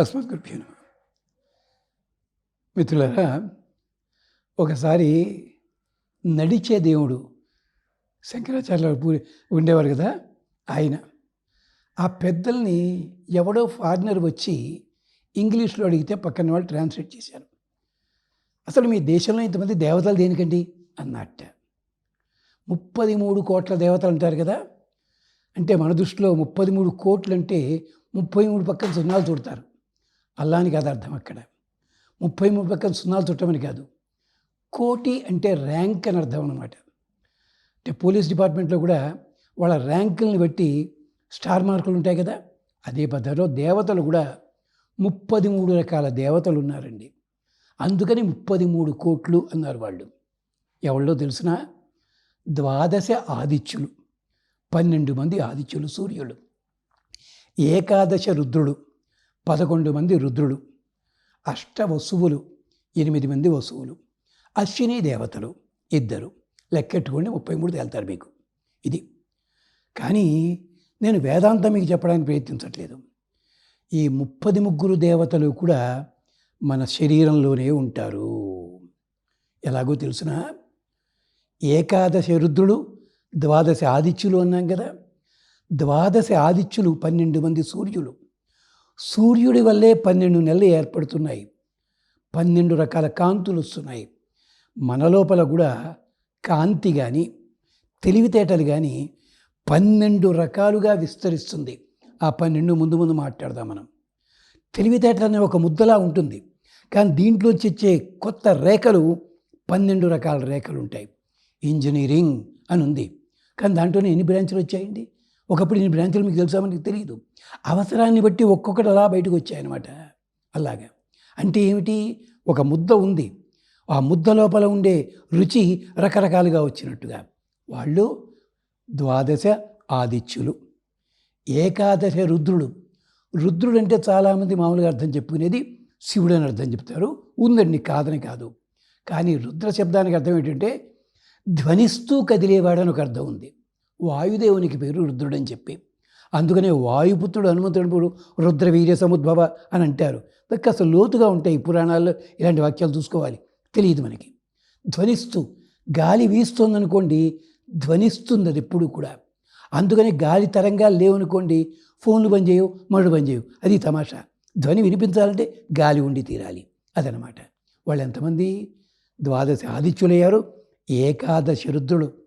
అస్మత్ గురుభ్యో నమః. మిత్రులారా ఒకసారి నడిచే దేవుడు శంకరాచార్య పూరి ఉండేవారు కదా ఆయన. ఆ పెద్దల్ని ఎవడో ఫారినర్ వచ్చి ఇంగ్లీష్లో అడిగితే పక్కన వాళ్ళు ట్రాన్స్లేట్ చేశారు. అసలు మీ దేశంలో ఇంతమంది దేవతలు దేనికండి? అన్నట్ట. ముప్పది మూడు కోట్ల దేవతలు అంటారు కదా అంటే మన దృష్టిలో ముప్పది మూడు కోట్లు అంటే ముప్పై మూడు పక్కన సున్నాలు చూడతారు. అల్లాని కాదు అర్థం అక్కడ. ముప్పై మూడు పక్కన సున్నాలు చుట్టమని కాదు. కోటి అంటే ర్యాంక్ అని అర్థం అనమాట అంటే పోలీస్ డిపార్ట్మెంట్లో కూడా వాళ్ళ ర్యాంకులను బట్టి స్టార్ మార్కులు ఉంటాయి కదా అదే పద్ధతిలో దేవతలు కూడా ముప్పది మూడు రకాల దేవతలు ఉన్నారండి. అందుకని ముప్పది మూడు కోట్లు అన్నారు వాళ్ళు. ఎవళ్ళో తెలిసిన? ద్వాదశ ఆదిత్యులు. పన్నెండు మంది ఆదిత్యులు సూర్యులు. ఏకాదశ రుద్రుడు. పదకొండు మంది రుద్రులు అష్ట వసువులు ఎనిమిది మంది వసువులు అశ్విని దేవతలు ఇద్దరు. లెక్కెట్టుకోండి ముప్పై మూడు తేలుతారు మీకు. ఇది. కానీ నేను వేదాంతం మీకు చెప్పడానికి ప్రయత్నించట్లేదు. ఈ ముప్పది ముగ్గురు దేవతలు కూడా మన శరీరంలోనే ఉంటారు. ఎలాగో తెలుసునా? ఏకాదశ రుద్రుడు ద్వాదశ ఆదిత్యులు అన్నాం కదా? ద్వాదశ ఆదిత్యులు పన్నెండు మంది సూర్యులు. సూర్యుడి వల్లే పన్నెండు నెలలు ఏర్పడుతున్నాయి. పన్నెండు రకాల కాంతులు వస్తున్నాయి. మన లోపల కూడా కాంతి కానీ తెలివితేటలు కానీ పన్నెండు రకాలుగా విస్తరిస్తుంది. ఆ పన్నెండు ముందు ముందు మాట్లాడదాం మనం. తెలివితేటలు అనే ఒక ముద్దలా ఉంటుంది. కానీ దీంట్లోంచి వచ్చే కొత్త రేఖలు పన్నెండు రకాల రేఖలు ఉంటాయి. ఇంజనీరింగ్ అని ఉంది కానీ దాంట్లోనే ఎన్ని బ్రాంచ్లు వచ్చాయండి? ఒకప్పుడు ఎన్ని బ్రాంచ్లు మీకు తెలుసా మనకి తెలియదు అవసరాన్ని బట్టి ఒక్కొక్కటి అలా బయటకు వచ్చాయన్నమాట. అలాగా. అంటే ఏమిటి? ఒక ముద్ద ఉంది. ఆ ముద్ద లోపల ఉండే రుచి రకరకాలుగా వచ్చినట్టుగా. వాళ్ళు ద్వాదశ ఆదిత్యులు ఏకాదశ రుద్రుడు. రుద్రుడు అంటే చాలామంది మామూలుగా అర్థం చెప్పుకునేది శివుడు అని అర్థం చెప్తారు. ఉందండి కాదని కాదు. కానీ రుద్ర శబ్దానికి అర్థం ఏంటంటే ధ్వనిస్తూ కదిలేవాడని ఒక అర్థం ఉంది. వాయుదేవునికి పేరు రుద్రుడని చెప్పి. అందుకనే వాయుపుత్రుడు హనుమంతుడు రుద్రవీర్య సముద్భవ అని అంటారు. కాస్త అసలు లోతుగా ఉంటాయి పురాణాల్లో ఇలాంటి వాక్యాలు చూసుకోవాలి. తెలియదు మనకి. ధ్వనిస్తూ గాలి వీస్తుందనుకోండి ధ్వనిస్తుంది అది ఎప్పుడు కూడా. అందుకని గాలి తరంగాలు లేవనుకోండి ఫోన్లు బంద్ చేయవు మడు బంద్ చేయవు. అది తమాషా. ధ్వని వినిపించాలంటే గాలి ఉండి తీరాలి. అదనమాట. వాళ్ళు ఎంతమంది? ద్వాదశి ఆదిత్యులయ్యారు ఏకాదశి రుద్రుడు.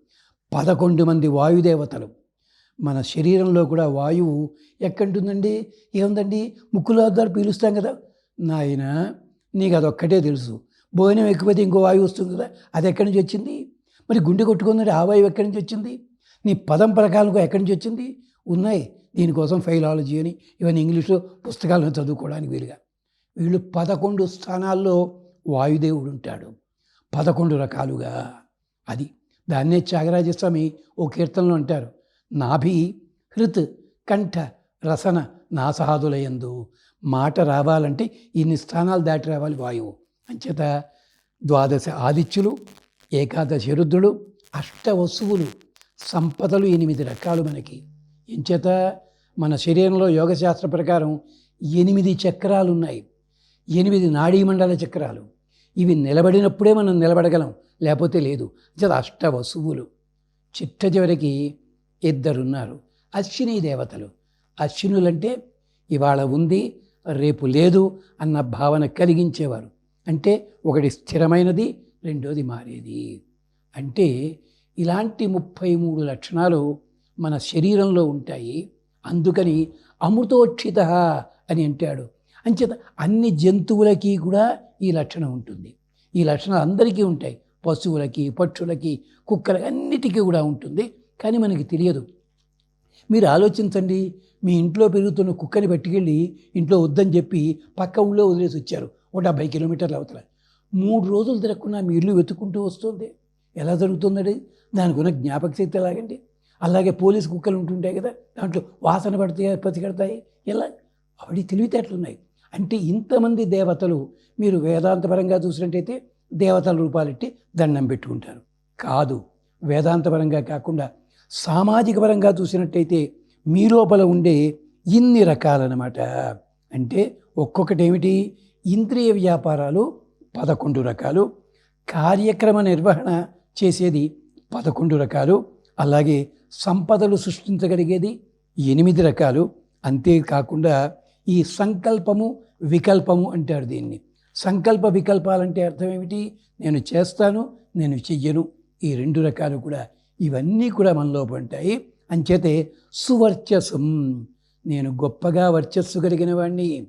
పదకొండు మంది వాయుదేవతలు. మన శరీరంలో కూడా వాయువు ఎక్కడుంటుందండి? ఏముందండి? ముక్కులో ద్వారా పీలుస్తాం కదా. నాయన నీకు అదొక్కటే తెలుసు. భోజనం ఎక్కువైతే ఇంకో వాయువు వస్తుంది కదా. అది ఎక్కడి నుంచి వచ్చింది? మరి గుండె కొట్టుకుందంటే ఆ వాయువు ఎక్కడి నుంచి వచ్చింది? నీ పదం ప్రకారం ఎక్కడి నుంచి వచ్చింది? ఉన్నాయి. దీనికోసం ఫైలాలజీ అని ఇవన్నీ ఇంగ్లీష్లో పుస్తకాలను చదువుకోవడానికి వీలుగా. వీళ్ళు పదకొండు స్థానాల్లో వాయుదేవుడు ఉంటాడు. పదకొండు రకాలుగా. అది దాన్నే త్యాగరాజస్వామి ఓ కీర్తనలో అంటారు. నాభి హృత్ కంఠ రసన నాసహాదులయందు మాట రావాలంటే ఇన్ని స్థానాలు దాటి రావాలి వాయువు. అంచేత ద్వాదశ ఆదిత్యులు ఏకాదశి రుద్రుడు అష్ట వస్తువులు సంపదలు ఎనిమిది రకాలు మనకి. ఎంచేత మన శరీరంలో యోగశాస్త్ర ప్రకారం ఎనిమిది చక్రాలు ఉన్నాయి ఎనిమిది నాడీమండల చక్రాలు. ఇవి నిలబడినప్పుడే మనం నిలబడగలం. లేకపోతే లేదు. అసలు అష్ట వసువులు. చిట్ట చివరికి ఇద్దరున్నారు. అశ్విని దేవతలు. అశ్వినులంటే ఇవాళ ఉంది రేపు లేదు అన్న భావన కలిగించేవారు. అంటే ఒకటి స్థిరమైనది రెండోది మారేది. అంటే ఇలాంటి ముప్పై మూడు లక్షణాలు మన శరీరంలో ఉంటాయి. అందుకని అమృతోక్షిత అని అంటాడు. అంచేత అన్ని జంతువులకి కూడా ఈ లక్షణం ఉంటుంది. ఈ లక్షణాలు అందరికీ ఉంటాయి. పశువులకి పక్షులకి కుక్కలకి అన్నిటికీ కూడా ఉంటుంది. కానీ మనకి తెలియదు. మీరు ఆలోచించండి మీ ఇంట్లో పెరుగుతున్న కుక్కని పట్టుకెళ్ళి ఇంట్లో వద్దని చెప్పి పక్క ఊళ్ళో వదిలేసి వచ్చారు. ఒక డెబ్బై కిలోమీటర్ల అవతల. మూడు రోజులు తిరగకుండా మీ ఇల్లు వెతుక్కుంటూ వస్తుంది. ఎలా జరుగుతుందండి? దానికి ఉన్న జ్ఞాపక శక్తి ఎలాగండి? అలాగే పోలీస్ కుక్కలు ఉంటుంటాయి కదా దాంట్లో వాసన పడితే పసిగడతాయి? ఎలా? అవి తెలివితేటలు ఉన్నాయి అంటే ఇంతమంది దేవతలు మీరు వేదాంతపరంగా చూసినట్టయితే దేవతల రూపాలెట్టి దండం పెట్టుకుంటారు. కాదు వేదాంతపరంగా కాకుండా సామాజిక పరంగా చూసినట్టయితే మీ లోపల ఉండే ఇన్ని రకాలన్నమాట. అంటే ఒక్కొక్కటి ఏమిటి ఇంద్రియ వ్యాపారాలు పదకొండు రకాలు కార్యక్రమ నిర్వహణ చేసేది పదకొండు రకాలు అలాగే సంపదలు సృష్టించగలిగేది ఎనిమిది రకాలు. అంతేకాకుండా ఈ సంకల్పము వికల్పము అంటారు దీన్ని. సంకల్ప వికల్పాలంటే అర్థం ఏమిటి? నేను చేస్తాను నేను చెయ్యను. ఈ రెండు రకాలు కూడా ఇవన్నీ కూడా మనలో ఉంటాయి అంచేతే సువర్చసం నేను గొప్పగా వర్చస్సు కలిగిన వాడిని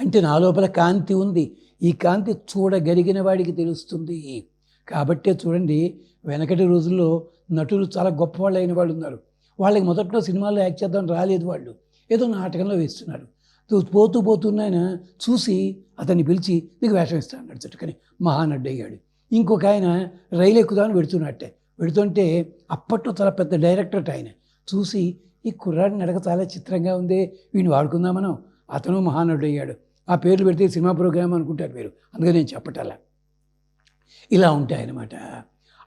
అంటే నా లోపల కాంతి ఉంది. ఈ కాంతి చూడగలిగిన వాడికి తెలుస్తుంది. కాబట్టే చూడండి వెనకటి రోజుల్లో నటులు చాలా గొప్పవాళ్ళు అయిన వాళ్ళు ఉన్నారు. వాళ్ళకి మొదట్లో సినిమాల్లో యాక్ట్ చేద్దాం రాలేదు వాళ్ళు. ఏదో నాటకంలో వేస్తున్నారు. పోతూ పోతున్నాయన చూసి అతన్ని పిలిచి నీకు వేషం ఇస్తాను అన్నాడు చుట్టుకని మహానడ్డు అయ్యాడు. ఇంకొక ఆయన రైలు ఎక్కుదామని పెడుతున్నట్టే పెడుతుంటే అప్పట్లో చాలా పెద్ద డైరెక్టర్ ఆయన. చూసి ఈ కుర్రాడి నడక చాలా చిత్రంగా ఉంది వీడిని వాడుకుందాం మనం అతను మహానటుడు అయ్యాడు. ఆ పేర్లు పెడితే సినిమా ప్రోగ్రామ్ అనుకుంటారు మీరు. అందుకని నేను చెప్పటలా ఇలా ఉంటాయన్నమాట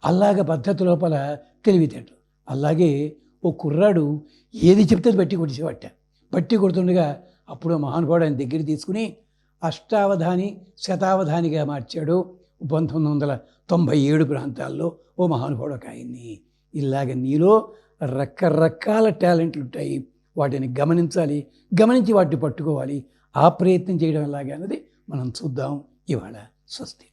అలాగ పద్ధతి లోపల తెలివితేటలు. అలాగే ఓ కుర్రాడు ఏది చెప్తే బట్టి కొట్టేసేవాట. బట్టి కొడుతుండగా అప్పుడు మహానుభావుడు ఆయన దగ్గర తీసుకుని అష్టావధాని శతావధానిగా మార్చాడు. పంతొమ్మిది వందల తొంభై ఏడు ప్రాంతాల్లో ఓ మహానుభావుడు ఒక ఆయన్ని. ఇలాగ నీలో రకరకాల టాలెంట్లు ఉంటాయి వాటిని గమనించాలి గమనించి వాటిని పట్టుకోవాలి. ఆ ప్రయత్నం చేయడం ఎలాగే అన్నది మనం చూద్దాం. ఇవాళ స్వస్తి.